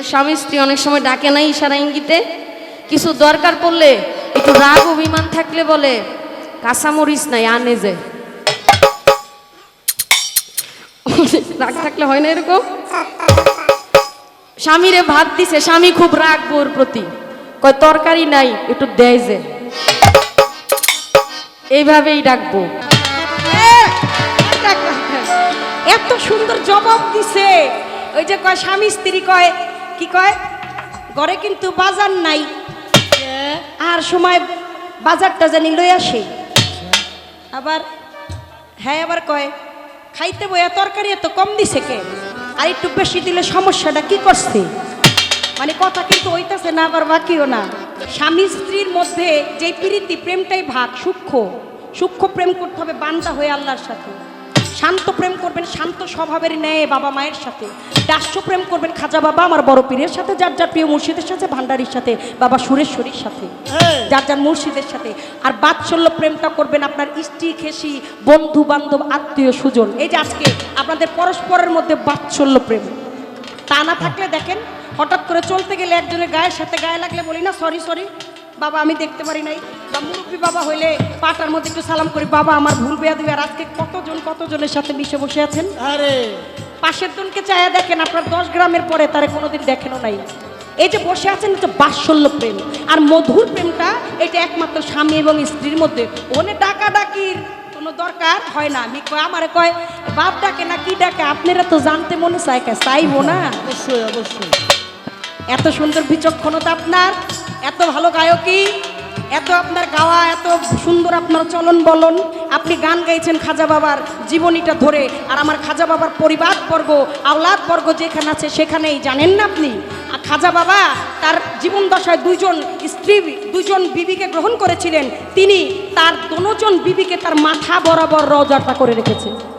মানে স্বামী স্ত্রী অনেক সময় ডাকে না ইশারা ইঙ্গিতে। কিছু দরকার পড়লে একটু রাগ অভিমান থাকলে বলে, কাঁচামরিচ নাই, আনে যে। রাগ থাকলে হয় না এরকম? স্বামীরে ভাত দিছে, স্বামী খুব রাগ বোর প্রতি। কয়, তরকারি নাই, একটু দেয় যে। এইভাবেই ডাকবো। এত সুন্দর জবাব দিছে। ওই যে কয়, স্বামী স্ত্রী কয় কি কয়? ঘরে কিন্তু বাজার নাই। আর সময় বাজারটা জানি লই আসে। আবার হ্যাঁ আবার কয়, খাইতে বইয়া তরকারি এত কম দিছে কে? আর একটু বেশি দিলে সমস্যাটা কি করছে? মানে কথা কিন্তু হইতাছে না, আবার বাকিও না। স্বামী স্ত্রীর মধ্যে যে প্রীতি, প্রেমটাই ভাগ, সূক্ষ্ম। সূক্ষ্ম প্রেম করতে হবে বান্দা হয়ে আল্লাহর সাথে। শান্ত প্রেম করবেন শান্ত স্বভাবের ন্যায় বাবা মায়ের সাথে। দাস্য প্রেম করবেন খাজা বাবা আমার বড় পীরের সাথে যার যার প্রিয় মুর্শিদের সাথে ভান্ডারির সাথে বাবা সুরেশ্বরীর সাথে যার যার মুর্শিদের সাথে। আর বাৎসল্য প্রেমটা করবেন আপনার স্ত্রী খেসি বন্ধু বান্ধব আত্মীয় সুজন এই যে আজকে আপনাদের পরস্পরের মধ্যে বাৎসল্য প্রেম। তা না থাকলে দেখেন হঠাৎ করে চলতে গেলে একজনের গায়ের সাথে গায়ে লাগলে বলি না সরি সরি বাবা আমি দেখতে পারি নাই। বা মুরব্বী বাবা হইলে পাটার মধ্যে একটু সালাম করি। বাবা আমার ভুল বেয়া দিবে আর আজকে কতজন কতজনের সাথে মিশে বসে আছেন? আরে। পাশের জনকে চায়া দেখেন আপনার দশ গ্রামের পরে তারে কোনোদিন দেখেনও নাই। এই যে বসে আছেন এটা বাৎসল্য প্রেম। আর মধুর প্রেমটা এটা একমাত্র স্বামী এবং স্ত্রীর মধ্যে। ওনে ডাকা ডাকির কোনো দরকার হয় না। আমি কয় আমারে কয় বাপ ডাকে না কি ডাকে? আপনারা তো জানতে মনে চায় কে? চাইব না। অবশ্যই অবশ্যই। এত সুন্দর বিচক্ষণতা আপনার এত ভালো গায়কী। এত আপনার গাওয়া, এত সুন্দর আপনার চলন বলন। আপনি গান গাইছেন খাজা বাবার জীবনীটা ধরে। আর আমার খাজা বাবার পরিবার বর্গ, আওলাদ বর্গ যেখানে আছে সেখানেই, জানেন না আপনি? আর খাজা বাবা তার জীবন দশায় দুইজন স্ত্রী, দুইজন বিবিকে গ্রহণ করেছিলেন। তিনি তার দনোজন বিবিকে তার মাথা বরাবর রজাটা করে রেখেছে।